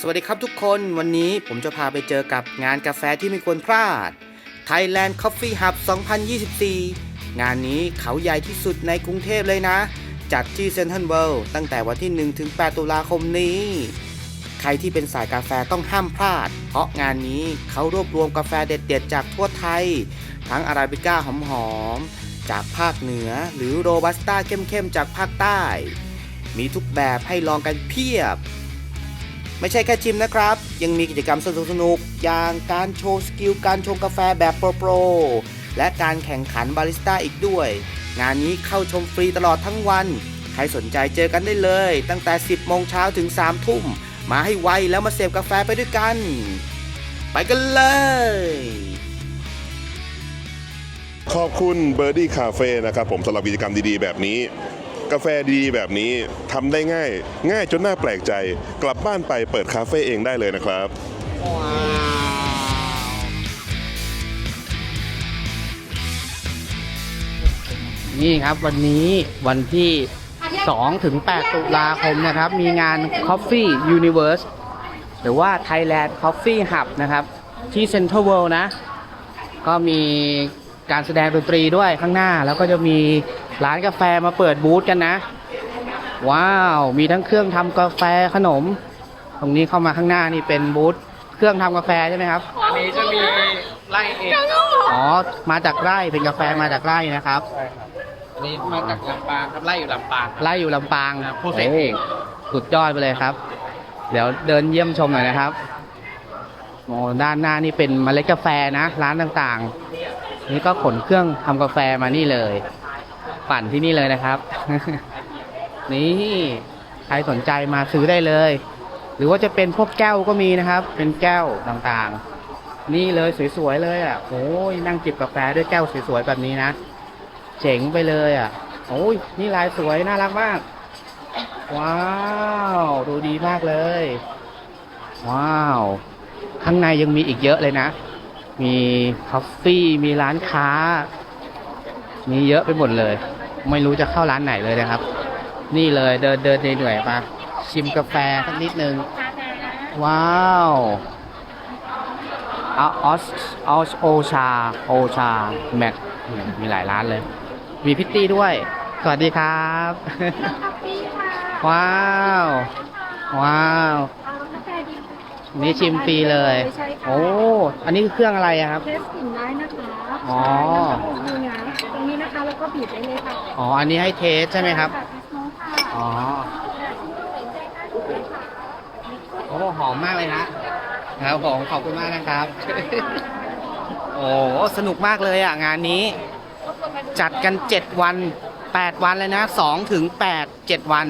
สวัสดีครับทุกคนวันนี้ผมจะพาไปเจอกับงานกาแฟที่ไม่ควรพลาด Thailand Coffee Hub 2024 งานนี้เขาใหญ่ที่สุดในกรุงเทพเลยนะ จัดที่เซ็นทรัลเวิลด์ตั้งแต่วันที่1ถึง8ตุลาคมนี้ ใครที่เป็นสายกาแฟต้องห้ามพลาด เพราะงานนี้เขารวบรวมกาแฟเด็ดๆ จากทั่วไทย ทั้งอาราบิก้าหอมๆ จากภาคเหนือหรือโรบัสต้าเข้มๆ จากภาคใต้ มีทุกแบบให้ลองกันเพียบ ไม่ใช่แค่ชิมนะครับ ยังมีกิจกรรมสนุกๆอย่างการโชว์สกิลการชงกาแฟแบบโปรๆและการแข่งขันบาริสต้าอีกด้วย งานนี้เข้าชมฟรีตลอดทั้งวัน ใครสนใจเจอกันได้เลย ตั้งแต่ 10 โมงเช้าถึง 3 ทุ่ม มาให้ไวแล้วมาเสพกาแฟไปด้วยกัน ไปกันเลย ขอบคุณเบอร์ดี้คาเฟ่นะครับผมสำหรับกิจกรรมดีๆ แบบนี้ กาแฟดีๆแบบนี้ทำได้ง่าย ง่ายจนน่าแปลกใจ กลับบ้านไปเปิดคาเฟ่เองได้เลยนะครับ นี่ครับวันนี้วันที่ 2 ถึง 8 ตุลาคมนะครับ มีงาน Coffee Universe หรือว่า Thailand Coffee Hub นะครับ ที่ Central World นะ ก็มีการแสดงดนตรีด้วยข้างหน้าแล้วก็จะมี ร้านกาแฟมาเปิดบูธกันนะ ว้าว มีทั้งเครื่องทำกาแฟขนม ตรงนี้เข้ามาข้างหน้านี่เป็นบูธเครื่องทำกาแฟใช่ไหมครับ อันนี้จะมีไล่เองอ๋อ มาจากไร่เป็นกาแฟมาจากไร่นะครับอันนี้มาจากลำปางครับไล่อยู่ลำปางไล่อยู่ลำปางครับผู้เสกเองโสุดยอดไปเลยครับ เดี๋ยวเดินเยี่ยมชมหน่อยนะครับโอ้ด้านหน้านี่เป็นเมล็ดกาแฟนะ ร้านต่างๆ นี่ก็ขนเครื่องทำกาแฟมานี่เลย ปั่นที่นี่เลยนะครับ นี่ใครสนใจมาซื้อได้เลย หรือว่าจะเป็นพวกแก้วก็มีนะครับ เป็นแก้วต่างๆ นี่เลยสวยๆเลยอะโอ้ยนั่งจิบกาแฟด้วยแก้วสวยๆแบบนี้นะเจ๋งไปเลยอะโอ้ยนี่ลายสวยน่ารักมาก ว้าว ดูดีมากเลย ว้าว ข้างในยังมีอีกเยอะเลยนะ มีคาเฟ่มีร้านค้า มีเยอะไปหมดเลย ไม่รู้จะเข้าร้านไหนเลยนะครับ นี่เลยเดินเดินเหนื่อยๆมาชิมกาแฟสักนิดนึง ว้าวออสออสโอชา โอชา แม็กมีหลายร้านเลย มีพิตตี้ด้วย สวัสดีครับว้าว ว้าวนี่ชิมฟรีเลยใช่ค่ะโอ้ อันนี้คือเครื่องอะไรอะครับเทสกลิ่นได้นะคะอ๋อใช่ แล้วก็อบมือนะตรงนี้นะคะแล้วก็บีบได้เลยค่ะอ๋อ อันนี้ให้เทสใช่ไหมครับค่ะเทสน้องค่ะอ๋อ โอ้หอมมากเลยฮะครับผมขอบคุณมากนะครับ โอ้สนุกมากเลยอะ งานนี้จัดกัน 7 วัน 8 วันเลยนะ2ถึง8 7 วัน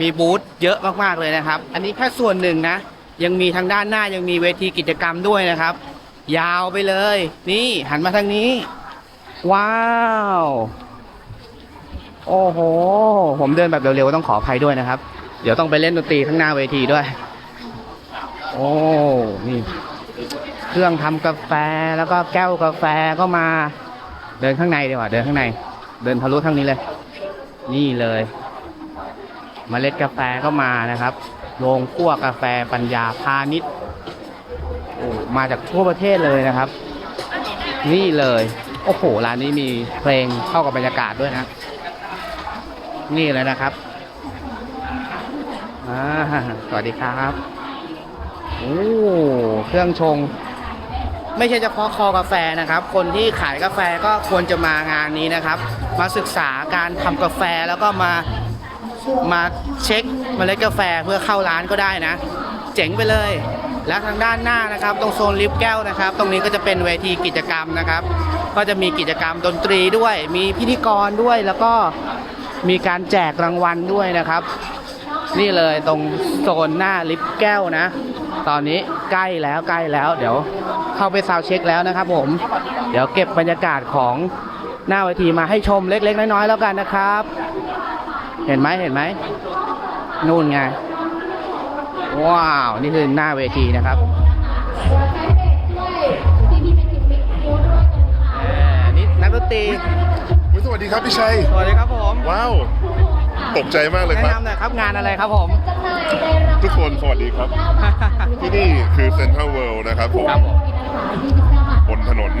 มีบูธเยอะมากๆเลยนะครับ อันนี้แค่ส่วนหนึ่งนะ ยังมีทางด้านหน้ายังมีเวทีกิจกรรมด้วยนะครับ ยาวไปเลย นี่หันมาทางนี้ ว้าว โอ้โห ผมเดินแบบเร็วๆต้องขออภัยด้วยนะครับ เดี๋ยวต้องไปเล่นดนตรีข้างหน้าเวทีด้วย โอ้ นี่ เครื่องทำกาแฟแล้วก็แก้วกาแฟก็มา เดินข้างในดีกว่า เดินข้างใน เดินทะลุทางนี้เลย นี่เลยมเมล็ดกาแฟก็มานะครับ โรงคั่วกาแฟปัญญาพาณิชย์โอ้มาจากทั่วประเทศเลยนะครับ นี่เลย โอ้โห ร้านนี้มีเพลงเข้ากับบรรยากาศด้วยนะ นี่เลยนะครับสวัสดีครับโอ้เครื่องชง ไม่ใช่เฉพาะคอกาแฟนะครับ คนที่ขายกาแฟก็ควรจะมางานนี้นะครับ มาศึกษาการทำกาแฟแล้วก็มามาเช็คเมล็ดกาแฟเพื่อเข้าร้านก็ได้นะ เจ๋งไปเลย แล้วทางด้านหน้านะครับ ตรงโซนลิฟต์แก้วนะครับ ตรงนี้ก็จะเป็นเวทีกิจกรรมนะครับ ก็จะมีกิจกรรมดนตรีด้วย มีพิธีกรด้วยแล้วก็มีการแจกรางวัลด้วยนะครับ นี่เลยตรงโซนหน้าลิฟต์แก้วนะ ตอนนี้ใกล้แล้วใกล้แล้ว เดี๋ยวเข้าไปซาวเช็คแล้วนะครับผม เดี๋ยวเก็บบรรยากาศของหน้าเวทีมาให้ชมเล็ก ๆ น้อยๆแล้วกันนะครับ เห็นไหมเห็นไหมนู่นไง ว้าว นี่คือหน้าเวทีนะครับ ตรีสวัสดีครับพี่ชัย สวัสดีครับผมว้าวตกใจมากเลยแนะครับ นำหน่อยครับงานอะไรครับผม ทุกคนสวัสดีครับ ที่นี่คือเซ็นทรัลเวิลด์นะครับผมครับผม บนถนน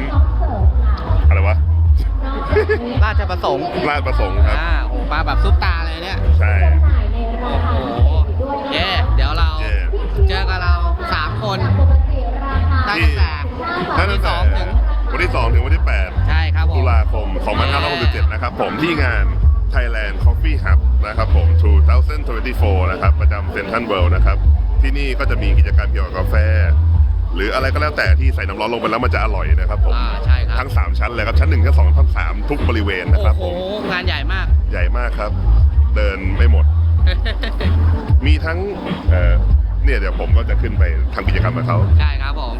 อะไรวะ ราชประสงค์ลาดประสงค์ครับ อ่าโอ้มาแบบซุปตาเลยเนี่ยใช่ โอ้โหเย้เดี๋ยวเรา วันที่ 2 ถึงวันที่ใช่ครับผ8มตุลาคม2567นะครับผมที่งาน Thailand Coffee Hub นะครับผม 2024 นะครับ ประจำเซ็นทรัลเวิลด์นะครับ ที่นี่ก็จะมีกิจกรรมเกี่ยวกับกาแฟ หรืออะไรก็แล้วแต่ที่ใส่น้ำร้อนลงไปแล้วมันจะอร่อยนะครับผมอ่าใช่ครับ ทั้ง 3 ชั้นเลยครับ ชั้น1ชั้น2ชั้น3ทุกบริเวณนะครับโอ้ผโหมงานใหญ่มาก ใหญ่มากครับ เดินไม่หมด มีทั้งเอ่อ เนี่ยเดี๋ยวผมก็จะขึ้นไปทำกิจกรรมกับเขาใช่ครับผม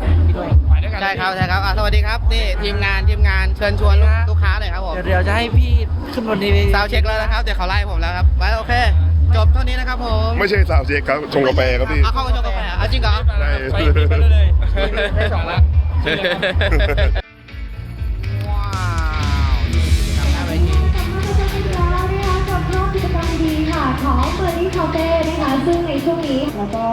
ไปด้วยกันใช่ครับใช่ครับอะสวัสดีครับนี่ทีมงานทีมงานเชิญชวนลูกลูกค้าเลยครับผมเดี๋ยวจะให้พี่ขึ้นบนนี้ซาวเช็คแล้วนะครับเดี๋ยวเขาไล่ผมแล้วครับไว้โอเค จบเท่านี้นะครับผมไม่ใช่ซาวเช็คครับชงกาแฟครับพี่ เอาเข้ามาชมกาแฟอะจริงเหรอ ได้ ไปไปเลยเลยได้สองละ คาเฟ่นะคะซึ่งในช่วงนี้แล้วก็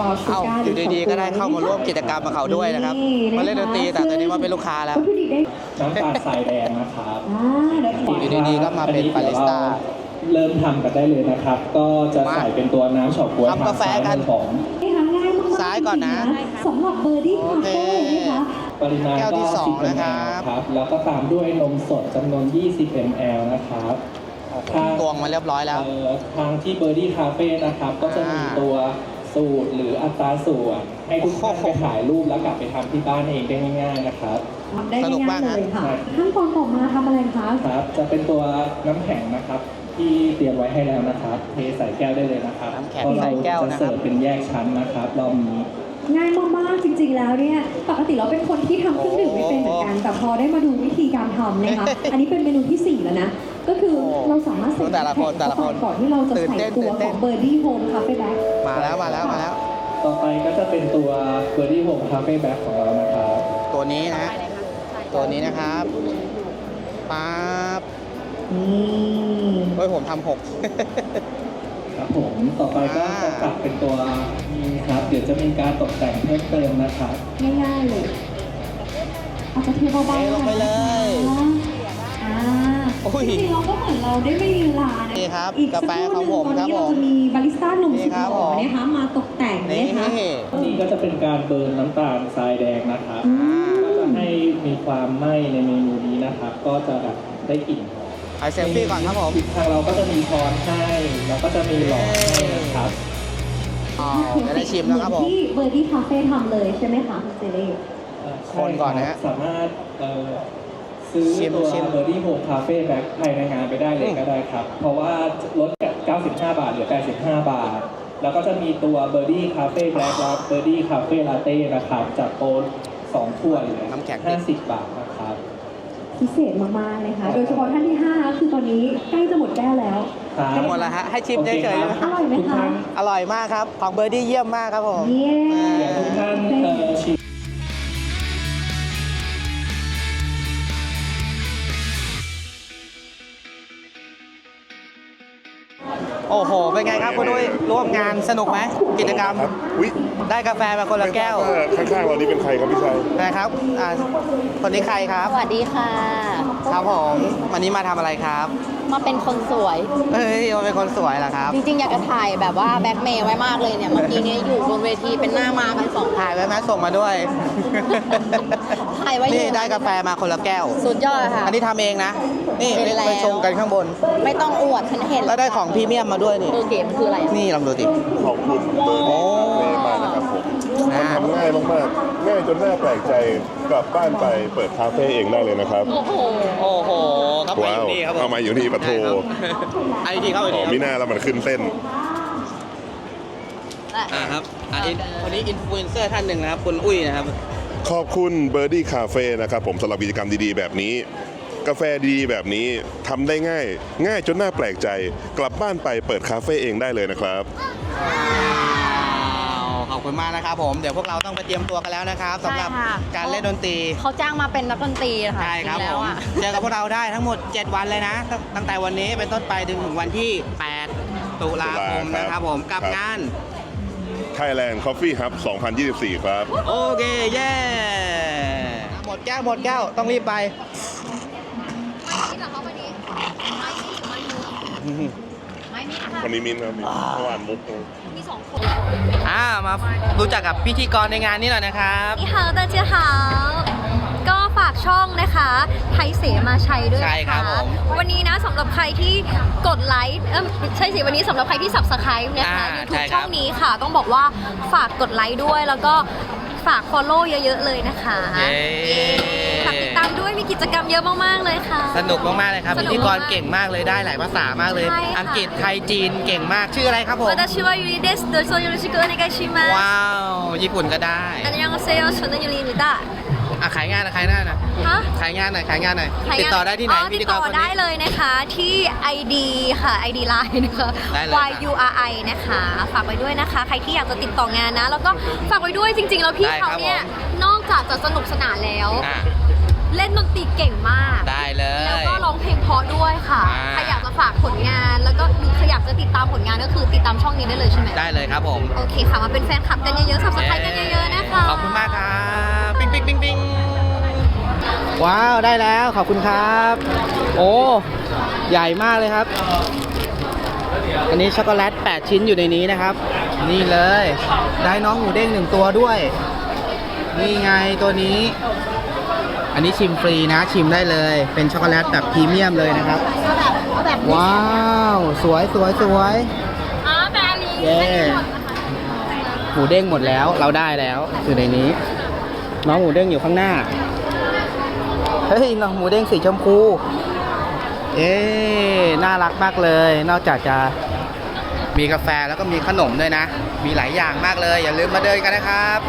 บอลชูเอาการ์อยู่ดีๆ ก็ได้เข้ามาร่วมกิจกรรมกับเขาด้วยนะครับ มาเล่นดนตรีแต่ตอนนี้มาเป็นลูกค้าแล้ว วัตถุดิบได้น้ำตาลทรายแดงนะครับอ่าเดี๋ยวขออยู่ดีๆก็มาเป็นบาริสต้าเริ่มทำกันได้เลยนะครับ ก็จะใส่เป็นตัวน้ำเฉาก๊วยทำกาแฟกัน ของให้ทำง่ายมากๆซ้ายก่อนนะสำหรับเบอร์ดี้คาเฟ่นะคะปริมาณแก้วที่สอง10นะครับ แล้วก็ตามด้วยนมสดจำนวน 20 ml นะครับ ตวงมาเรียบร้อยแล้วเอ่อทางที่เบอร์ดี้คาเฟ่นะครับ ก็จะมีอ่าตัวสูตรหรืออัตราส่วนให้ทุกท่านโอ้โหไปถ่ายรูปแล้วกลับไปทำที่บ้านเองได้ง่ายๆนะครับทำได้สนุกง่ามายกๆเลยค่ะครับขั้นตอนต่อมาทำอะไรคะ ครับ จะเป็นตัวน้ำแข็งนะครับ ที่เตรียมไว้ให้แล้วนะครับเทใส่แก้วได้เลยนะครับน้ำแข็งเพราะใส่เราแก้วจะนะครับเสิร์ฟเป็นแยกชั้นนะครับรอบนี้ ง่ายมากๆจริง ๆ แล้วเนี่ย ปกติเราเป็นคนที่ทำเครื่องดื่มไม่เป็นเหมือนกัน แต่พอได้มาดูวิธีการทำนะคะ อันนี้เป็นเมนูที่สี่แล้วนะ ก็คือเราสามารถใส่แต่ละคนแต่ละคนก่อนที่เราจะตื่นใส่เต้นตัวตื่นเต้ขอนงเบอร์ดี้โฮมคาเฟ่แบ็คมาแล้วมาแล้วมาแล้ว ต่อไปก็จะเป็นตัว b i r d i e Home Cafe Back ของเรานะครับตัวนี้นะตัวนี้นะครับปั๊บนี่เฮ้ยผมทำหกครับผมต่อไปก็จะกลับเป็นตัวนี้ครับ เดี๋ยวจะมีการตกแต่งเพิ่มเติมนะครับง่ายๆเลยเอากระเทียมเบาเทๆลงไปเลยอ่า โอ้ย จริงๆเราก็เหมือนเราได้ไม่มีเวลานะนี่ครับอีกกาแฟของผมสักครับรู่หนึ่งตอนนี้เราผมจะมีบาริสต้าหนุ่มนี่สุดครับหล่อผมนะคะมาตกแต่งนี่ นะคะอันนี้ก็จะเป็นการเบิร์นน้ำตาลทรายแดงนะครับ อืม ก็จะให้มีความไหม้ในเมนูนี้นะครับ ก็จะแบบได้กลิ่นหอมถ่ายเซลฟี่ก่อนครับผมทางเราก็จะมีช้อนให้ แล้วก็จะมีหลอดให้นะครับ อ๋อจะได้ชิมแล้วครับผมเหอนที่เบอร์ดี้คาเฟ่ทำเลยใช่ไหมคะคุณเซเล่ คนก่อนนะฮะ สามารถเอ่อ ซื้อชิมตัวชิม เบอร์ดี้โฮมคาเฟ่แบ็คภายในงานไปได้เลยก็ได้ครับ เพราะว่าลดจาก 95 บาทเหลือ 85 บาท แล้วก็จะมีตัวเบอร์ดี้คาเฟ่แบล็คและเบอร์ดี้คาเฟ่ลาเต้นะครับจากโต๊ะ2ถ้วยเหลือน้ำแข็ง50 บาทนะครับ พิเศษมากๆนะคะโดยเฉพาะท่านที่ห้าคือตอนนี้ใกล้จะหมดแก้วแล้ว ครับ หมดแล้วฮะ ให้ชิมเฉยๆโอนะเคอร่อยไหมทุกคะ ท่านอร่อยมากครับ ของเบอร์ดี้เยี่ยมมากครับผม เย้ เดี๋ยวทุกท่านเอ่อชิม โอ้โห เป็นไงครับคุณดุ้ยร่วมงานสนุกไหมกิจกรรม ครับอุ๊ยได้กาแฟมาคนละแก้วข้างๆเรานี่เป็นใครครับพี่ชัยนะครับอ่าคนนี้ใครครับ สวัสดีค่ะ ครับผมวันนี้มาทำอะไรครับ มาเป็นคนสวย เฮ้ยมันเป็นคนสวยเหรอครับ จริงๆ อยากจะถ่ายแบบว่าแบ็คเมย์ไว้มากเลยเนี่ย เมื่อกี้เนี้อยู่บนเวทีเป็นหน้ามากันสองถ่ายไว้ไหมส่งมาด้วย ถ่ายไว้อยู่นี่ได้กาแฟมาคนละแก้ว สุดยอดค่ะ อันนี้ทำเองนะ นี่เห็นแล้ว ไปชงกันข้างบน ไม่ต้องอวดฉันเห็นแล้วได้ของพรีเมียมมาด้วยนี่เออเกมนคืออะไรนี่ลองดูสิขอบคุณเบอร์ดี้คาเฟ่มากนะครับผ มมันทำง่ายมากๆ ง่ายจนน่าแปลกใจกลับบ้านไปเปิดคาเฟ่เองได้เลยนะครับ โอ้โหโอ้โหครับว้าวนี่ครับผมเอามาอยู่นี่ปะโถได้ครับไอทีเข้าไปอ๋ดีอครับมิน่าแล้วมันขึ้นเส้นอ่าครับอ่าอินคนนี้อินฟลูเอนเซอร์ท่านหนึ่งนะครับคุณอุ้ยนะครับ ขอบคุณเบอร์ดี้คาเฟ่นะครับผมสำหรับกิจกรรมดีๆ แบบนี้ กาแฟดีๆแบบนี้ทำได้ง่าย ง่ายจนน่าแปลกใจ กลับบ้านไปเปิดคาเฟ่เองได้เลยนะครับขอบ คุณมากนะครับผม เดี๋ยวพวกเราต้องไปเตรียมตัวกันแล้วนะครับสำหรับใช่ค่ะ การเล่นดนตรีเขาจ้างมาเป็นนักดนตรีนะคะใช่ครับจงๆผแล้วมอะเจอกับพวกเราได้ทั้งหมด 7 วันเลยนะตั้งตั้งแต่วันนี้เป็นต้นไปถึงวันที่ 8 ตุลาคมตุลาครับนะครับผมกับครับงาน Thailand Coffee Hub 2024 ครับ โอเค เย้หมดแก้วหมดแก้วต้องรีบไป วันนี้มิน คนนี้มินครับมินเมื่อวานมุกเมีสองคนอ่ามารู้จักกับพิธีกรในงานนี่หน่อยนะครับนี่ค่ะตาเจียาก็ฝากช่องนะคะ ไทยเสมาชัยด้วยใช่ครับนะคะผมวันนี้นะสำหรับใครที่กดไลค์เออใช่สิวันนี้สำหรับใครที่สับสไครป์นะคะอ่ายูทูใช่บคช่องนี้ค่ะ ต้องบอกว่าฝากกดไลค์ด้วยแล้วก็ฝาก follow เยอะๆเลยนะคะ เย้ากติดตามด้วยมีกิจกรรมเยอะมากๆเลยค่ะ สนุกมาก ๆ เลยครับ สนุ พิ ก ธีกร มาก เก่งมากเลย ได้หลายภาษามากเลย ใช่ค่ะ อังกฤษ ไทย จีน เก่งมาก ชื่ออะไรครับผม 私はユリですどうぞよろしくお願いします ว้าว ญี่ปุ่นก็ได้ อันยองเซโยชนยูริมิตะ อ่ะขายงานหนะขายหน้าหน่อย ฮะ ขายงานหน่อย ขายงานหน่อย ขายงาน ติดต่อได้ที่ไหน พิ ติ ธี ด กร ต่อ คน ได้ นี้ เลยนะคะที่ ID ค่ะ ID Line นะคะ ได้เลยครับ Y U R I นะคะ ฝากไว้ด้วยนะคะ ใครที่อยากจะติดต่องานนะ แล้วก็ฝากไว้ด้วยจริง ๆ แล้วพี่ ได้ครับ เขาเนี่ย ผม นอกจากจะสนุกสนานแล้ว อ่ะ เล่นดนตรีเก่งมาก ได้เลแล้วย ก็ร้องเพลงเพราะด้วยค่ะอ่า ใครอยากจะฝากผลงานแล้วก็หรือใครอยากจะติดตามผลงานก็คือติดตามช่องนี้ได้เลยใช่ไหมได้เลยครับผมโอเคค่ะมาเป็นแฟนคลับกันเยอะๆสับสไครกันเยอะๆนะคะ ขอบคุณมากครับปิ๊งปิ๊งปิ๊งปิ๊งว้าวได้แล้วขอบคุณครับ โอ้ใหญ่มากเลยครับ อันนี้ช็อกโกแลต 8 ชิ้นอยู่ในนี้นะครับ นี่เลย ได้น้องหมูเด้งหนึ่งตัวด้วย นี่ไงตัวนี้ อันนี้ชิมฟรีนะชิมได้เลย เป็นช็อกโกแลตแบบพรีเมียมเลยนะครับว้าว สวยสวยสวย อ๋อแบบนี้เย้หมูเด้งหมดแล้วเราได้แล้วอยู่ในนี้ น้องหมูเด้งอยู่ข้างหน้าเฮ้ยน้องหมูเด้งสีชมพูเอ๊น่ารักมากเลย นอกจากจะมีกาแฟแล้วก็มีขนมด้วยนะ มีหลายอย่างมากเลย อย่าลืมมาเดินกันนะครับ